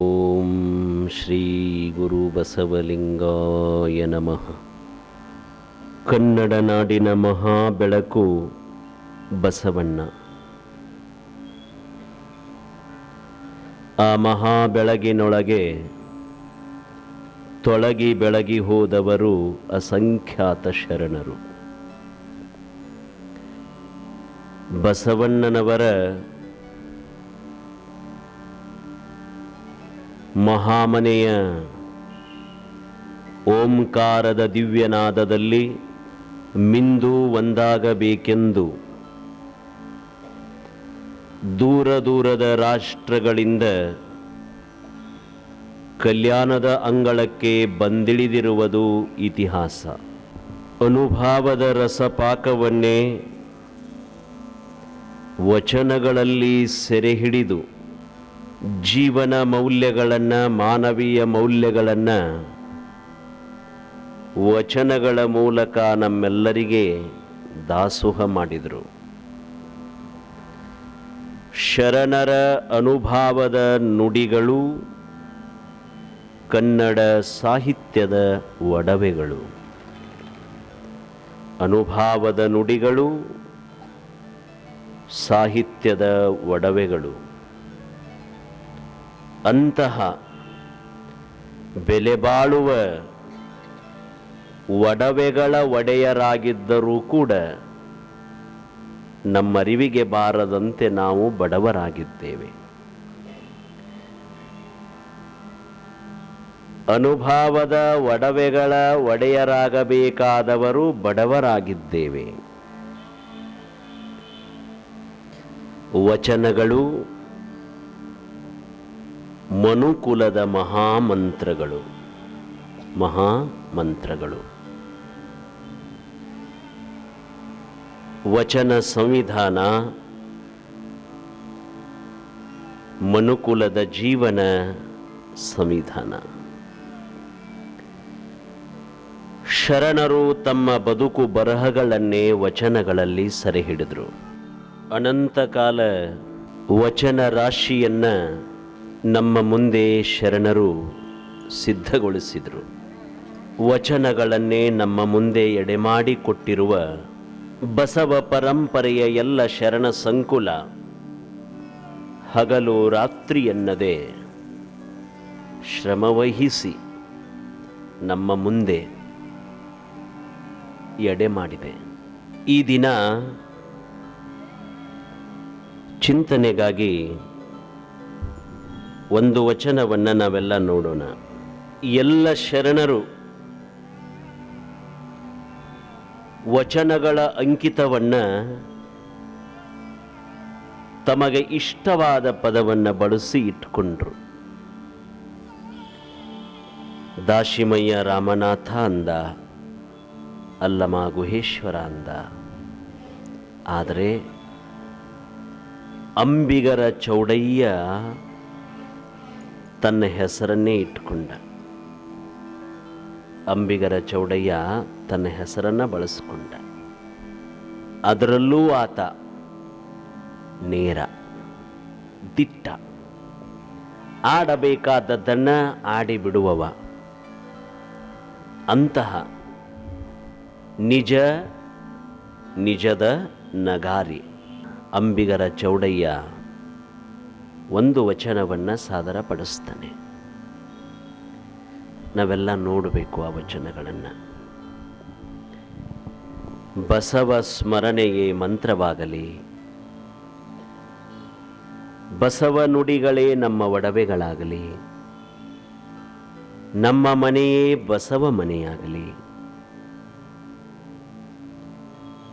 ಓಂ ಶ್ರೀ ಗುರು ಬಸವಲಿಂಗಾಯ ನಮಃ ಕನ್ನಡ ನಾಡಿನ ಮಹಾ ಬೆಳಕು ಬಸವಣ್ಣ ಆ ಮಹಾ ಬೆಳಗಿನೊಳಗೆ ತೊಳಗಿ ಬೆಳಗಿ ಹೋದವರು ಅಸಂಖ್ಯಾತ ಶರಣರು। ಬಸವಣ್ಣನವರ ಮಹಾಮನೆಯ ಓಂಕಾರದ ದಿವ್ಯನಾದದಲ್ಲಿ ಮಿಂದು ಒಂದಾಗಬೇಕೆಂದು ದೂರ ದೂರದ ರಾಷ್ಟ್ರಗಳಿಂದ ಕಲ್ಯಾಣದ ಅಂಗಳಕ್ಕೆ ಬಂದಿಳಿದಿರುವುದು ಇತಿಹಾಸ. ಅನುಭಾವದ ರಸಪಾಕವನ್ನೇ ವಚನಗಳಲ್ಲಿ ಸೆರೆ ಹಿಡಿದು ಜೀವನ ಮೌಲ್ಯಗಳನ್ನು, ಮಾನವೀಯ ಮೌಲ್ಯಗಳನ್ನು, ವಚನಗಳ ಮೂಲಕ ನಮ್ಮೆಲ್ಲರಿಗೆ ದಾಸೋಹ ಮಾಡಿದರು. ಶರಣರ ಅನುಭಾವದ ನುಡಿಗಳು, ಕನ್ನಡ ಸಾಹಿತ್ಯದ ಒಡವೆಗಳು. ಅನುಭಾವದ ನುಡಿಗಳು, ಸಾಹಿತ್ಯದ ಒಡವೆಗಳು. ಅಂತಹ ಬೆಲೆ ಬಾಳುವ ಒಡವೆಗಳ ಒಡೆಯರಾಗಿದ್ದರೂ ಕೂಡ ನಮ್ಮರಿವಿಗೆ ಬಾರದಂತೆ ನಾವು ಬಡವರಾಗಿದ್ದೇವೆ. ಅನುಭಾವದ ಒಡವೆಗಳ ಒಡೆಯರಾಗಬೇಕಾದವರು ಬಡವರಾಗಿದ್ದೇವೆ. ವಚನಗಳು ಮನುಕುಲದ ಮಹಾಮಂತ್ರಗಳು. ಮಹಾಮಂತ್ರಗಳು. ವಚನ ಸಂವಿಧಾನ. ಮನುಕುಲದ ಜೀವನ ಸಂವಿಧಾನ. ಶರಣರು ತಮ್ಮ ಬದುಕು ಬರಹಗಳನ್ನೇ ವಚನಗಳಲ್ಲಿ ಸೆರೆ ಹಿಡಿದರು ಅನಂತಕಾಲ ವಚನ ರಾಶಿಯನ್ನ ನಮ್ಮ ಮುಂದೆ ಶರಣರು ಸಿದ್ಧಗೊಳಿಸಿದರು. ವಚನಗಳನ್ನೇ ನಮ್ಮ ಮುಂದೆ ಎಡೆಮಾಡಿ ಕೊಟ್ಟಿರುವ ಬಸವ ಪರಂಪರೆಯ ಎಲ್ಲ ಶರಣ ಸಂಕುಲ ಹಗಲು ರಾತ್ರಿ ಎನ್ನದೆ ಶ್ರಮವಹಿಸಿ ನಮ್ಮ ಮುಂದೆ ಎಡೆ ಮಾಡಿದೆ ಈ ದಿನ ಚಿಂತನೆಗಾಗಿ ಒಂದು ವಚನವನ್ನು ನಾವೆಲ್ಲ ನೋಡೋಣ. ಎಲ್ಲ ಶರಣರು ವಚನಗಳ ಅಂಕಿತವನ್ನು ತಮಗೆ ಇಷ್ಟವಾದ ಪದವನ್ನು ಬಳಸಿ ಇಟ್ಕೊಂಡ್ರು. ದಾಶಿಮಯ್ಯ ರಾಮನಾಥ ಅಂದ, ಅಲ್ಲಮ ಗುಹೇಶ್ವರ ಅಂದ. ಆದರೆ ಅಂಬಿಗರ ಚೌಡಯ್ಯ ತನ್ನ ಹೆಸರನ್ನೇ ಇಟ್ಟುಕೊಂಡ. ಅಂಬಿಗರ ಚೌಡಯ್ಯ ತನ್ನ ಹೆಸರನ್ನು ಬಳಸಿಕೊಂಡ. ಅದರಲ್ಲೂ ಆತ ನೇರ, ದಿಟ್ಟ. ಆಡಬೇಕಾದದ್ದನ್ನು ಆಡಿಬಿಡುವವ ಅಂತಹ ನಿಜ, ನಿಜದ ನಗಾರಿ ಅಂಬಿಗರ ಚೌಡಯ್ಯ ಒಂದು ವಚನವನ್ನು ಸಾದರಪಡಿಸ್ತಾನೆ. ನಾವೆಲ್ಲ ನೋಡಬೇಕು ಆ ವಚನಗಳನ್ನು. ಬಸವ ಸ್ಮರಣೆಯೇ ಮಂತ್ರವಾಗಲಿ. ಬಸವ ನುಡಿಗಳೇ ನಮ್ಮ ಒಡವೆಗಳಾಗಲಿ. ನಮ್ಮ ಮನೆಯೇ ಬಸವ ಮನೆಯಾಗಲಿ.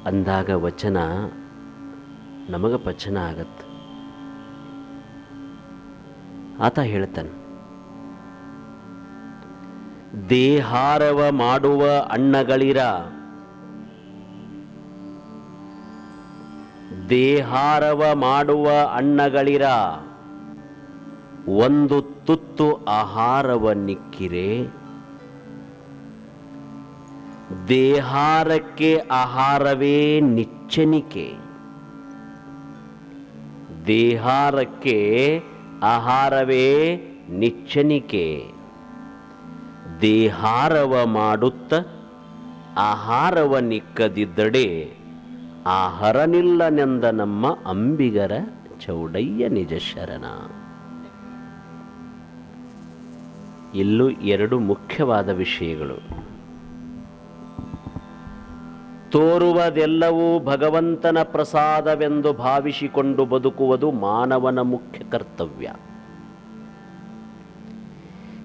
ಅಂದಾಗ ವಚನ ನಮಗೆ ಪಚನ ಆಗತ್ತೆ. ಆತ ಹೇಳ್ತಾನೆ, ದೇಹಾರವ ಮಾಡುವ ಅಣ್ಣಗಳಿರ, ದೇಹಾರವ ಮಾಡುವ ಅಣ್ಣಗಳಿರ, ಒಂದು ತುತ್ತು ಆಹಾರವ ನಿಕ್ಕಿರೆ ದೇಹಾರಕ್ಕೆ ಆಹಾರವೇ ನಿಚ್ಚನಿಕೆ ದೇಹಾರಕ್ಕೆ ಆಹಾರವೇ ನಿಚ್ಚನಿಕೆ ದೇಹಾರವ ಮಾಡುತ್ತ ಆಹಾರವ ನಿಕ್ಕದಿದ್ದಡೆ. ಆಹಾರನಿಲ್ಲನೆಂದ ನಮ್ಮ ಅಂಬಿಗರ ಚೌಡಯ್ಯ ನಿಜ ಶರಣ. ಇಲ್ಲೂ ಎರಡು ಮುಖ್ಯವಾದ ವಿಷಯಗಳು. ತೋರುವುದೆಲ್ಲವೂ ಭಗವಂತನ ಪ್ರಸಾದವೆಂದು ಭಾವಿಸಿಕೊಂಡು ಬದುಕುವುದು ಮಾನವನ ಮುಖ್ಯ ಕರ್ತವ್ಯ.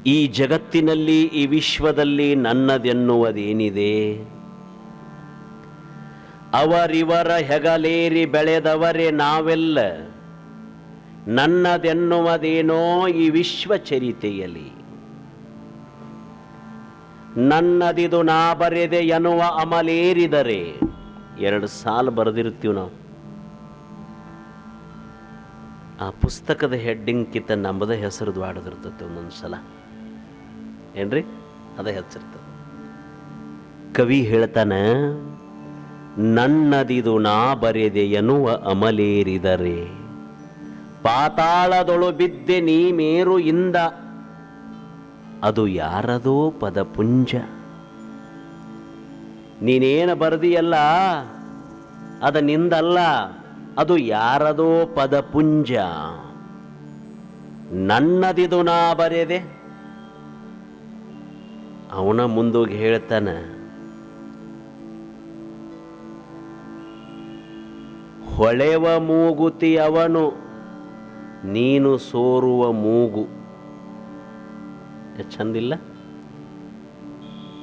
ಈ ಜಗತ್ತಿನಲ್ಲಿ, ಈ ವಿಶ್ವದಲ್ಲಿ ನನ್ನದೆನ್ನುವುದೇನಿದೆ? ಅವರಿವರ ಹೆಗಲೇರಿ ಬೆಳೆದವರೇ ನಾವೆಲ್ಲ, ನನ್ನದೆನ್ನುವುದೇನೋ ಈ ವಿಶ್ವ ಚರಿತೆಯಲ್ಲಿ. ನನ್ನದಿದು ನಾ ಬರೆದೆ ಎನ್ನುವ ಅಮಲೇರಿದರೆ. ಎರಡು ಸಾಲು ಬರೆದಿರ್ತೀವಿ ನಾವು. ಆ ಪುಸ್ತಕದ ಹೆಡ್ಡಿಂಗ್ ಕಿತ್ತ ನಂಬದ ಹೆಸರು ದ್ವಾಡದಿರ್ತೈತೆ ಒಂದೊಂದು ಸಲ ಏನ್ರಿ? ಅದ ಹೆಚ್ಚಿರ್ತದೆ ಕವಿ ಹೇಳ್ತಾನೆ, ನನ್ನದಿದು ನಾ ಬರೆದೆ ಎನ್ನುವ ಅಮಲೇರಿದರೆ. ಪಾತಾಳದೊಳು ಬಿದ್ದೆ ನೀ ಮೇರು ಇಂದ ಅದು ಯಾರದೋ ಪದಪುಂಜ. ನೀನೇನು ಬರೆದಿಯಲ್ಲ, ಅದ ನಿಂದಲ್ಲ, ಅದು ಯಾರದೋ ಪದಪುಂಜ. ನನ್ನದಿದು ನಾ ಬರೆದೆ. ಅವನ ಮುಂದೋಗಿ ಹೇಳ್ತಾನೆ, ಹೊಳೆವ ಮೂಗುತಿ ಅವನು ನೀನು ಸೋರುವ ಮೂಗು. ಚಂದಿಲ್ಲ.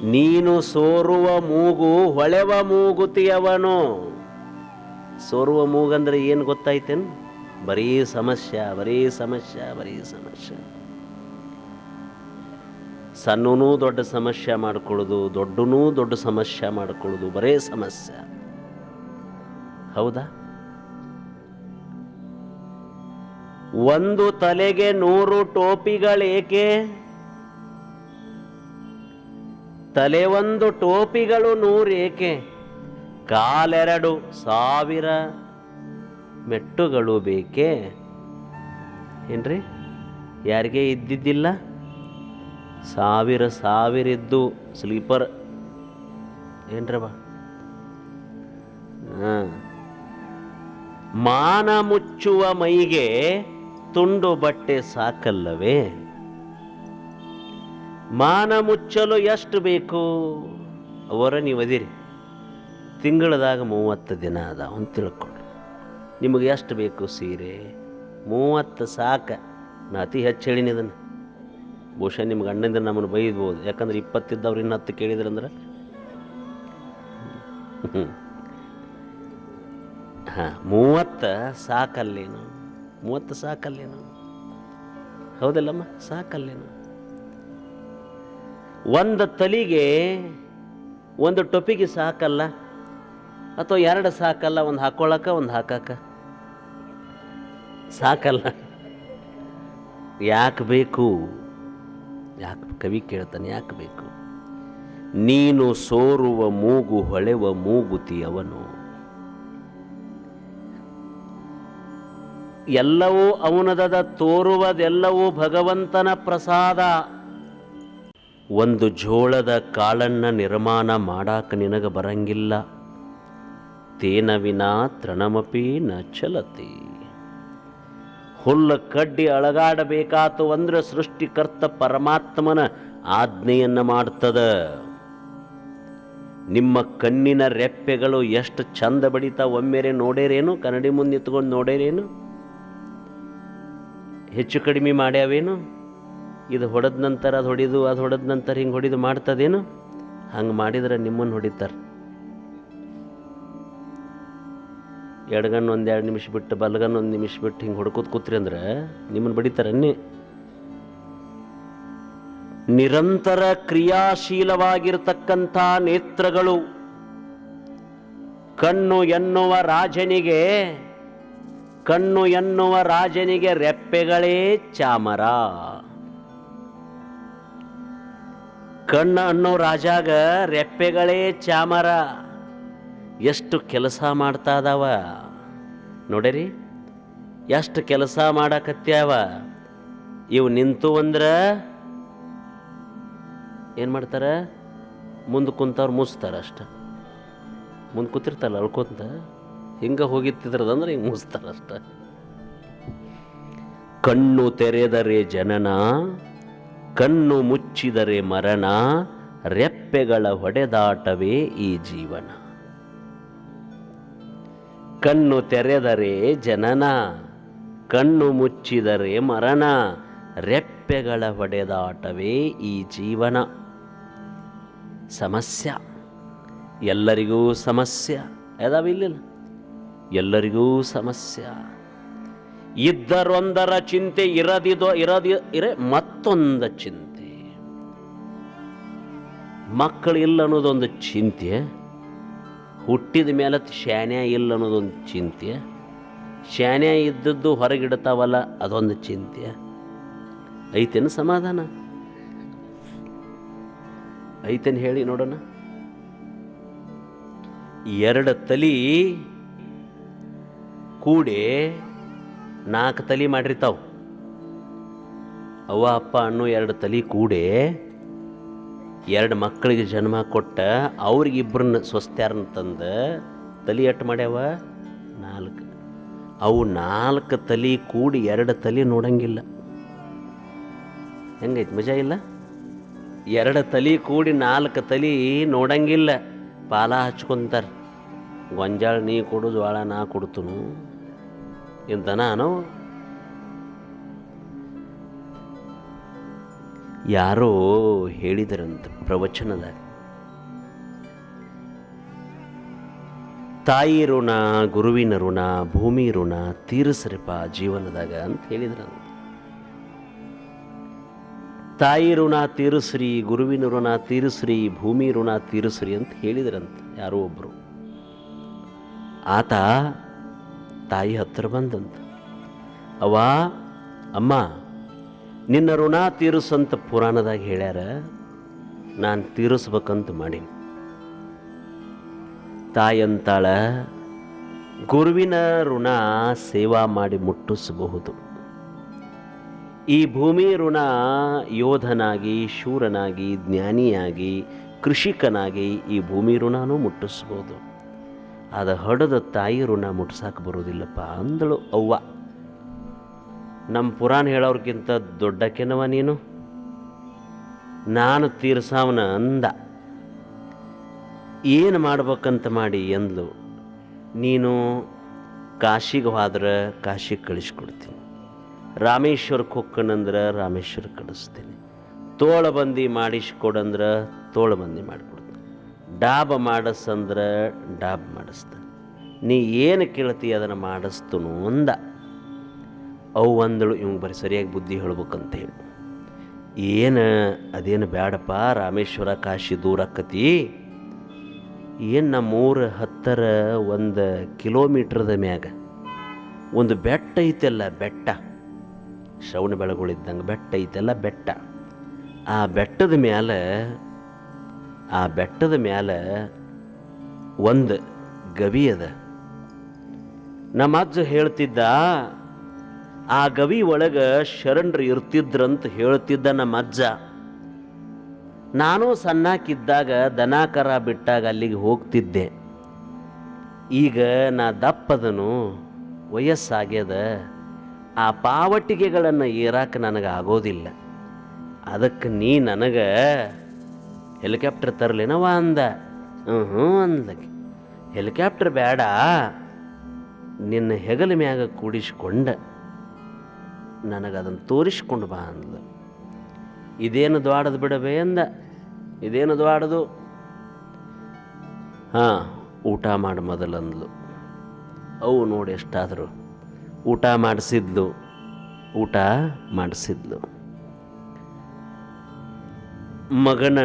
ನೀನು ಸೋರುವ ಮೂಗು ಹೊಳೆವ ಮೂಗುತಿಯವನು ಸೋರುವ ಮೂಗಂದ್ರೆ ಏನು ಗೊತ್ತಾಯ್ತೇನು? ಬರೀ ಸಮಸ್ಯೆ ಬರೀ ಸಮಸ್ಯೆ ಬರೀ ಸಮಸ್ಯೆ. ಸಣ್ಣನೂ ದೊಡ್ಡ ಸಮಸ್ಯೆ ಮಾಡ್ಕೊಳ್ಳೋದು, ದೊಡ್ಡನೂ ದೊಡ್ಡ ಸಮಸ್ಯೆ ಮಾಡ್ಕೊಳ್ಳೋದು, ಬರೇ ಸಮಸ್ಯೆ. ಹೌದಾ? ಒಂದು ತಲೆಗೆ ನೂರು ಟೋಪಿಗಳೇಕೆ? ತಲೆ ಒಂದು ಟೋಪಿಗಳು ನೂರೇಕೆ, ಕಾಲೆರಡು ಸಾವಿರ ಮೆಟ್ಟುಗಳು ಬೇಕೇ? ಏನ್ರಿ? ಯಾರಿಗೆ ಇದ್ದಿದ್ದಿಲ್ಲ? ಸಾವಿರ ಸಾವಿರ ಇದ್ದು ಸ್ಲೀಪರ್ ಏನ್ರವ ಮಾನ ಮುಚ್ಚುವ ಮೈಗೆ ತುಂಡು ಬಟ್ಟೆ ಸಾಕಲ್ಲವೇ? ಮಾನ ಮುಚ್ಚಲು ಎಷ್ಟು ಬೇಕು? ಅವರ ನೀವು ಅದಿರಿ. ತಿಂಗಳದಾಗ ಮೂವತ್ತು ದಿನ ಅದ ಅಂತ ತಿಳ್ಕೊಂಡು ನಿಮಗೆ ಎಷ್ಟು ಬೇಕು ಸೀರೆ? ಮೂವತ್ತು ಸಾಕ. ನಾ ಅತಿ ಹೆಚ್ಚು ಹೇಳಿನಿ ಇದನ್ನು. ಬಹುಶಃ ನಿಮ್ಗೆ ಅಣ್ಣಂದ್ರೆ ನಮ್ಮನ್ನು ಬೈದ್ಬೋದು. ಯಾಕಂದ್ರೆ ಇಪ್ಪತ್ತಿದ್ದವ್ರು ಇನ್ನು ಹತ್ತು ಕೇಳಿದ್ರಂದ್ರೆ ಹಾಂ, ಮೂವತ್ತು ಸಾಕಲ್ಲೇನು? ಮೂವತ್ತು ಸಾಕಲ್ಲೇನು? ಹೌದಲ್ಲಮ್ಮ, ಸಾಕಲ್ಲೇನು? ಒಂದು ತಲಿಗೆ ಒಂದು ಟೊಪಿಗೆ ಸಾಕಲ್ಲ? ಅಥವಾ ಎರಡು ಸಾಕಲ್ಲ? ಒಂದು ಹಾಕೊಳ್ಳಕ ಒಂದು ಹಾಕಾಕ? ಸಾಕಲ್ಲ. ಯಾಕೆ ಬೇಕು? ಯಾಕೆ ಕವಿ ಕೇಳ್ತಾನೆ, ಯಾಕೆ ಬೇಕು? ನೀನು ಸೋರುವ ಮೂಗು ಹೊಳೆವ ಮೂಗುತಿ ಅವನು ಎಲ್ಲವೂ ಅವನದದ ತೋರುವದೆಲ್ಲವೂ ಭಗವಂತನ ಪ್ರಸಾದ. ಒಂದು ಜೋಳದ ಕಾಳನ್ನ ನಿರ್ಮಾಣ ಮಾಡಾಕ ನಿನಗೆ ಬರಂಗಿಲ್ಲ. ತೇನ ವಿನಾ ತೃಣಮಪಿ ನ ಚಲತಿ. ಹುಲ್ಲು ಕಡ್ಡಿ ಅಳಗಾಡಬೇಕಾತು ಅಂದ್ರೆ ಸೃಷ್ಟಿಕರ್ತ ಪರಮಾತ್ಮನ ಆಜ್ಞೆಯನ್ನ ಮಾಡ್ತದ. ನಿಮ್ಮ ಕಣ್ಣಿನ ರೆಪ್ಪೆಗಳು ಎಷ್ಟು ಚಂದ ಬಡಿತಾ ಒಮ್ಮೆರೆ ನೋಡೇರೇನು? ಕನ್ನಡಿ ಮುಂದೆ ನಿಂತ್ಕೊಂಡು ನೋಡೇರೇನು? ಹೆಚ್ಚು ಕಡಿಮೆ ಮಾಡ್ಯಾವೇನು? ಇದು ಹೊಡೆದ ನಂತರ ಅದು ಹೊಡಿದು, ಅದು ಹೊಡೆದ ನಂತರ ಹಿಂಗೆ ಹೊಡಿದು ಮಾಡ್ತದೇನು? ಹಂಗೆ ಮಾಡಿದ್ರೆ ನಿಮ್ಮನ್ನು ಹೊಡಿತಾರೆ. ಎಡಗಣ್ಣು ಒಂದು ಎರಡು ನಿಮಿಷ ಬಿಟ್ಟು ಬಲಗಣ್ಣು ಒಂದು ನಿಮಿಷ ಬಿಟ್ಟು ಹಿಂಗೆ ಹೊಡ್ಕೋತ ಕೂತ್ರಿ ಅಂದ್ರೆ ನಿಮ್ಮನ್ನು ಬಡಿತಾರನ್ನೇ ನಿರಂತರ ಕ್ರಿಯಾಶೀಲವಾಗಿರ್ತಕ್ಕಂಥ ನೇತ್ರಗಳು ಕಣ್ಣು ಎನ್ನುವ ರಾಜನಿಗೆ, ಕಣ್ಣು ಎನ್ನುವ ರಾಜನಿಗೆ ರೆಪ್ಪೆಗಳೇ ಚಾಮರ. ಕಣ್ಣು ಅನ್ನೋ ರಾಜಾಗ ರೆಪ್ಪೆಗಳೇ ಚಾಮರ. ಎಷ್ಟು ಕೆಲಸ ಮಾಡ್ತಾ ಅದಾವ ನೋಡಿರಿ, ಎಷ್ಟು ಕೆಲಸ ಮಾಡಕತ್ಯಾವ. ಇವು ನಿಂತು ಅಂದ್ರೆ ಏನು ಮಾಡ್ತಾರೆ? ಮುಂದೆ ಕುಂತವ್ರು ಮುಸ್ತಾರೆ ಅಷ್ಟ. ಮುಂದೆ ಕೂತಿರ್ತಾರಲ್ಲ ಅಳ್ಕೊಂತ, ಹಿಂಗೆ ಹೋಗಿತ್ತಿದ್ರದಂದ್ರೆ ಹಿಂಗೆ ಮುಸ್ತಾರೆ ಅಷ್ಟ. ಕಣ್ಣು ತೆರೆದರೆ ಜನನ ಕಣ್ಣು ಮುಚ್ಚಿದರೆ ಮರಣ, ರೆಪ್ಪೆಗಳ ಹೊಡೆದಾಟವೇ ಈ ಜೀವನ. ಕಣ್ಣು ತೆರೆದರೆ ಜನನ, ಕಣ್ಣು ಮುಚ್ಚಿದರೆ ಮರಣ, ರೆಪ್ಪೆಗಳ ಹೊಡೆದಾಟವೇ ಈ ಜೀವನ. ಸಮಸ್ಯ. ಎಲ್ಲರಿಗೂ ಸಮಸ್ಯೆ. ಅದಾವಿಲ್ಲ ಎಲ್ಲರಿಗೂ ಸಮಸ್ಯೆ. ಇದ್ದರೊಂದರ ಚಿಂತೆ ಇರದಿದೋ ಇರದಿ ಇರೆ ಮತ್ತೊಂದ ಚಿಂತೆ. ಮಕ್ಕಳು ಇಲ್ಲ ಅನ್ನೋದೊಂದು ಚಿಂತೆ, ಹುಟ್ಟಿದ ಮೇಲೆ ಶಾನ್ಯ ಇಲ್ಲ ಅನ್ನೋದೊಂದು ಚಿಂತೆ, ಶಾನ್ಯ ಇದ್ದದ್ದು ಹೊರಗಿಡ್ತಾವಲ್ಲ ಅದೊಂದು ಚಿಂತೆ. ಐತೇನು ಸಮಾಧಾನ? ಐತೇನು ಹೇಳಿ ನೋಡೋಣ. ಎರಡು ತಲಿ ಕೂಡಿ ನಾಲ್ಕು ತಲಿ ಮಾಡಿರ್ತಾವ. ಅವ್ವ, ಅಪ್ಪ ಅನ್ನೋ ಎರಡು ತಲಿ ಕೂಡಿ ಎರಡು ಮಕ್ಕಳಿಗೆ ಜನ್ಮ ಕೊಟ್ಟ ಅವ್ರಿಗಿಬ್ಬರನ್ನ ಸ್ವಸ್ಥ್ಯಾರನ್ನ ತಂದು ತಲಿ ಎಟ್ಟು ಮಾಡ್ಯಾವ? ನಾಲ್ಕು. ಅವು ನಾಲ್ಕು ತಲಿ ಕೂಡಿ ಎರಡು ತಲಿ ನೋಡಂಗಿಲ್ಲ. ಹೆಂಗೈತೆ? ಮಜಾ ಇಲ್ಲ? ಎರಡು ತಲಿ ಕೂಡಿ ನಾಲ್ಕು ತಲಿ ನೋಡಂಗಿಲ್ಲ. ಪಾಲ ಹಚ್ಕೊಂತಾರೆ. ಗೊಂಜಾಳ ನೀ ಕೊಡು ಜ್ವಾಳ ನಾ ಕೊಡ್ತನು. ಇಂತನ ನಾನು ಯಾರೋ ಹೇಳಿದರಂತ ಪ್ರವಚನದಾಗ. ತಾಯಿ ಋಣ, ಗುರುವಿನ ಋಣ, ಭೂಮಿ ಋಣ ತೀರಿಸ್ರಿಪ ಜೀವನದಾಗ ಅಂತ ಹೇಳಿದ್ರಂತ. ತಾಯಿ ಋಣ ತೀರಿಸ್ರಿ, ಗುರುವಿನ ಋಣ ತೀರಿಸ್ರಿ, ಭೂಮಿ ಋಣ ತೀರಿಸ್ರಿ ಅಂತ ಹೇಳಿದ್ರಂತ ಯಾರೋ ಒಬ್ಬರು ಆತ ತಾಯಿ ಹತ್ತಿರ ಬಂದಂತ. ಅವ ಅಮ್ಮ, ನಿನ್ನ ಋಣ ತೀರಿಸಂತ ಪುರಾಣದಾಗ ಹೇಳ್ಯಾರ, ನಾನು ತೀರಿಸ್ಬೇಕಂತ ಮಾಡೀನಿ. ತಾಯಂತಾಳ ಗುರುವಿನ ಋಣ ಸೇವಾ ಮಾಡಿ ಮುಟ್ಟಿಸಬಹುದು. ಈ ಭೂಮಿ ಋಣ ಯೋಧನಾಗಿ, ಶೂರನಾಗಿ, ಜ್ಞಾನಿಯಾಗಿ, ಕೃಷಿಕನಾಗಿ ಈ ಭೂಮಿ ಋಣನೂ ಮುಟ್ಟಿಸ್ಬೋದು ಅದ ಹಡದ ತಾಯಿ ಋಣ ಮುಟ್ಸಾಕೆ ಬರೋದಿಲ್ಲಪ್ಪ ಅಂದಳು ಅವ್ವ. ನಮ್ಮ ಪುರಾಣ ಹೇಳೋರ್ಗಿಂತ ದೊಡ್ಡಕೆನವ ನೀನು? ನಾನು ತೀರ್ಸಾವನ ಅಂದ. ಏನು ಮಾಡ್ಬೇಕಂತ ಮಾಡಿ ಎಂದ್ಲು. ನೀನು ಕಾಶಿಗೆ ಹೋದ್ರೆ ಕಾಶಿಗೆ ಕಳಿಸ್ಕೊಡ್ತೀನಿ. ರಾಮೇಶ್ವರಕ್ಕೆ ಹೊಕ್ಕನಂದ್ರೆ ರಾಮೇಶ್ವರ ಕಳಿಸ್ತೀನಿ. ತೋಳಬಂದಿ ಮಾಡಿಸ್ಕೊಡಂದ್ರೆ ತೋಳಬಂದಿ ಮಾಡಿಕೊಡ್ತೀನಿ ಡಾಬ ಮಾಡಿಸಂದ್ರೆ ಡಾಬ್ ಮಾಡಿಸ್ತಾನೆ ನೀ ಏನು ಕೇಳ್ತಿ ಅದನ್ನು ಮಾಡಿಸ್ತನು ಅಂದ. ಅವು ಅಂದಳು, ಇವಂಗೆ ಬರೀ ಸರಿಯಾಗಿ ಬುದ್ಧಿ ಹೇಳ್ಬೇಕಂತ ಹೇಳಿ ಏನು, ಅದೇನು ಬೇಡಪ್ಪ ರಾಮೇಶ್ವರ ಕಾಶಿ ದೂರ ಆಕತಿ? ಏನು ನಮ್ಮೂರ ಹತ್ತರ ಒಂದು ಕಿಲೋಮೀಟ್ರದ ಮ್ಯಾಗ. ಒಂದು ಬೆಟ್ಟ ಐತೆಲ್ಲ ಬೆಟ್ಟ. ಶ್ರವಣ ಬೆಳಗುಳಿದ್ದಂಗೆ ಬೆಟ್ಟ ಐತೆಲ್ಲ ಬೆಟ್ಟ. ಆ ಬೆಟ್ಟದ ಮ್ಯಾಲೆ ಆ ಬೆಟ್ಟದ ಮ್ಯಾಲೆ ಒಂದು ಗವಿ ಅದ. ನಮ್ಮ ಅಜ್ಜ ಹೇಳ್ತಿದ್ದ, ಆ ಗವಿ ಒಳಗೆ ಶರಣರು ಇರ್ತಿದ್ರಂತ ಹೇಳ್ತಿದ್ದ ನಮ್ಮ ಅಜ್ಜ. ನಾನು ಸಣ್ಣಕ್ಕಿದ್ದಾಗ ದನಾಕರ ಕರ ಬಿಟ್ಟಾಗ ಅಲ್ಲಿಗೆ ಹೋಗ್ತಿದ್ದೆ. ಈಗ ನಾ ದಪ್ಪದನು, ವಯಸ್ಸಾಗ್ಯದ. ಆ ಪಾವಟಿಗೆಗಳನ್ನು ಏರಾಕ ನನಗೆ ಆಗೋದಿಲ್ಲ. ಅದಕ್ಕೆ ನೀ ನನಗೆ ಹೆಲಿಕಾಪ್ಟರ್ ತರಲೇನವ ಅಂದ ಹ್ಞೂ ಅಂದಕ್ಕೆ ಹೆಲಿಕಾಪ್ಟರ್ ಬೇಡ ನಿನ್ನ ಹೆಗಲ ಮ್ಯಾಗ ಕೂಡಿಸ್ಕೊಂಡ. ನನಗೆ ಅದನ್ನು ತೋರಿಸ್ಕೊಂಡು ಬಾ ಅಂದ್ಲು. ಇದೇನು ದ್ವಾಡದು ಬಿಡಬೇ ಅಂದ. ಇದೇನು ದ್ವಾಡದು? ಹಾಂ, ಊಟ ಮಾಡಿ ಮೊದಲಂದ್ಲು ಅವು ನೋಡಿ ಎಷ್ಟಾದರೂ. ಊಟ ಮಾಡಿಸಿದ್ಲು. ಊಟ ಮಾಡಿಸಿದ್ಲು. ಮಗನ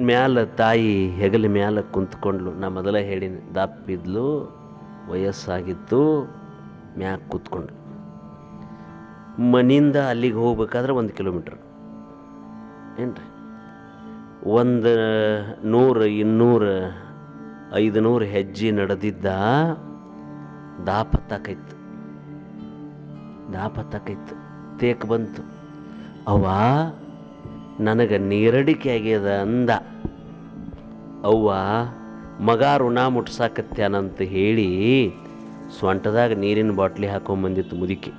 ಮ್ಯಾಲ ತಾಯಿ ಹೆಗಲ ಮ್ಯಾಲ ಕುಂತ್ಕೊಂಡ್ಲು. ನಾ ಮೊದಲ ಹೇಳಿನಿ, ದಪ್ಪಿದ್ಲು, ವಯಸ್ಸಾಗಿತ್ತು, ಮ್ಯಾಗ ಕೂತ್ಕೊಂಡ್ಲು. ಮನಿಂದ ಅಲ್ಲಿಗೆ ಹೋಗ್ಬೇಕಾದ್ರೆ ಒಂದು ಕಿಲೋಮೀಟ್ರ್. ಏನ್ರಿ? ಒಂದು ನೂರು, ಇನ್ನೂರು, ಐದುನೂರು ಹೆಜ್ಜೆ ನಡೆದಿದ್ದ ದಾಪತ್ತಾಕೈತು ದಾಪತ್ತಾಕೈತು ತೇಕ್ ಬಂತು. ಅವ್ವ ನನಗೆ ನೀರಡಿಕೆ ಆಗ್ಯದ ಅಂದ. ಅವ್ವ, ಮಗ ಋಣ ಮುಟ್ಸಾಕತ್ಯಾನಂತ ಹೇಳಿ ಸ್ವಂಟದಾಗ ನೀರಿನ ಬಾಟ್ಲಿ ಹಾಕೊಂಬಂದಿತ್ತು ಮುದುಕಿ.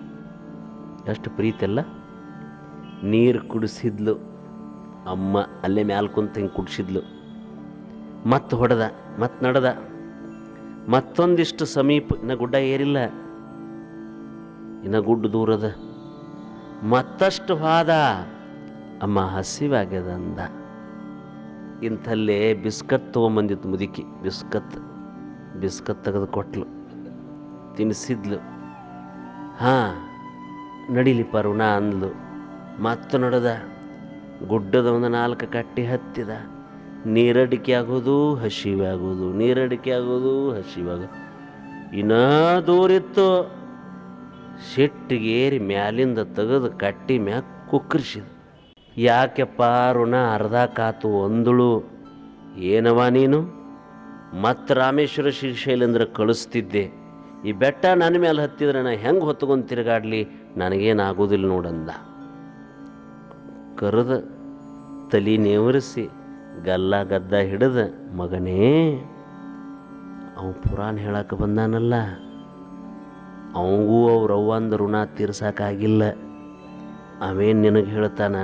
ಎಷ್ಟು ಪ್ರೀತಿ ಅಲ್ಲ? ನೀರು ಕುಡಿಸಿದ್ಲು. ಅಮ್ಮ ಅಲ್ಲೇ ಮ್ಯಾಲ ಕುಂತ ಹಿಂಗೆ ಕುಡಿಸಿದ್ಲು. ಮತ್ತೆ ಹೊಡೆದ, ಮತ್ತೆ ನಡೆದ. ಮತ್ತೊಂದಿಷ್ಟು ಸಮೀಪ, ಇನ್ನು ಗುಡ್ಡ ಏರಿಲ್ಲ. ಇನ್ನು ಗುಡ್ಡ ದೂರದ. ಮತ್ತಷ್ಟು ಹಾದ. ಅಮ್ಮ ಹಸಿವಾಗ್ಯದ ಅಂದ ಇಂಥಲ್ಲೇ ಬಿಸ್ಕತ್ ತೊಗೊಂಬಂದಿತ್ತು ಮುದುಕಿ. ಬಿಸ್ಕತ್ ಬಿಸ್ಕತ್ ತೆಗೆದು ಕೊಟ್ಲು. ತಿನ್ನಿಸಿದ್ಲು ಹಾಂ, ನಡೀಲಿ ಪರುಣ ಅಂದ್ಲು. ಮತ್ತು ನಡೆದ? ಗುಡ್ಡದ ಒಂದು ನಾಲ್ಕು ಕಟ್ಟಿ ಹತ್ತಿದ. ನೀರಡಿಕೆ ಆಗೋದು ಹಸಿವೆ ಆಗೋದು ನೀರಡಿಕೆ ಆಗೋದು ಹಸಿವೆ ಆಗೋದು ಇನ್ನೂ ದೂರಿತ್ತು. ಸಿಟ್ಟಿಗೇರಿ ಮ್ಯಾಲಿಂದ ತೆಗೆದು ಕಟ್ಟಿ ಮ್ಯಾಗ ಕುಕ್ಕರಿಸಿದ ಯಾಕೆಪ್ಪ ಋಣ ಅರ್ಧ ಕಾತು ಒಂದಳು? ಏನವ ನೀನು? ಮತ್ತು ರಾಮೇಶ್ವರ ಶ್ರೀಶೈಲೇಂದ್ರ ಕಳಿಸ್ತಿದ್ದೆ. ಈ ಬೆಟ್ಟ ನನ್ನ ಮೇಲೆ ಹತ್ತಿದ್ರೆ ನಾನು ಹೆಂಗೆ ಹೊತ್ಕೊಂಡು ತಿರುಗಾಡ್ಲಿ? ನನಗೇನಾಗೋದಿಲ್ಲ ನೋಡಂದ. ಕರೆದ ತಲೆ ನೇವರಿಸಿ, ಗಲ್ಲ ಗದ್ದ ಹಿಡಿದ, ಮಗನೇ, ಅವ ಪುರಾಣ ಹೇಳಕ್ಕೆ ಬಂದಾನಲ್ಲ, ಅವಂಗೂ ಅವ್ರ ಅವ್ವಂದ ಋಣ ತೀರ್ಸಕ್ಕಾಗಿಲ್ಲ ಅವೇನು ನಿನಗೆ ಹೇಳ್ತಾನ?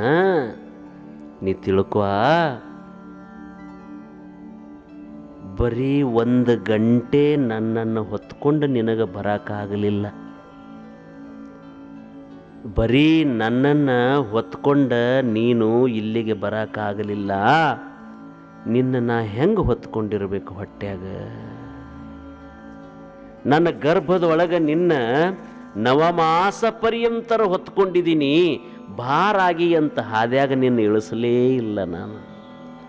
ನೀ ತಿಳ್ಕೊ. ಬರೀ ಒಂದು ಗಂಟೆ ನನ್ನನ್ನು ಹೊತ್ಕೊಂಡು ನಿನಗೆ ಬರೋಕ್ಕಾಗಲಿಲ್ಲ ಬರೀ ನನ್ನನ್ನು ಹೊತ್ಕೊಂಡ ನೀನು ಇಲ್ಲಿಗೆ ಬರೋಕ್ಕಾಗಲಿಲ್ಲ ನಿನ್ನ ನಾ ಹೆಂಗೆ ಹೊತ್ಕೊಂಡಿರ್ಬೇಕು ಹೊಟ್ಯಾಗ? ನನ್ನ ಗರ್ಭದೊಳಗೆ ನಿನ್ನ ನವಮಾಸ ಪರ್ಯಂತರ ಹೊತ್ಕೊಂಡಿದ್ದೀನಿ ಭಾರಾಗಿ ಅಂತ ಹಾದ್ಯಾಗ ನಿನ್ನ ಇಳಿಸಲೇ ಇಲ್ಲ ನಾನು.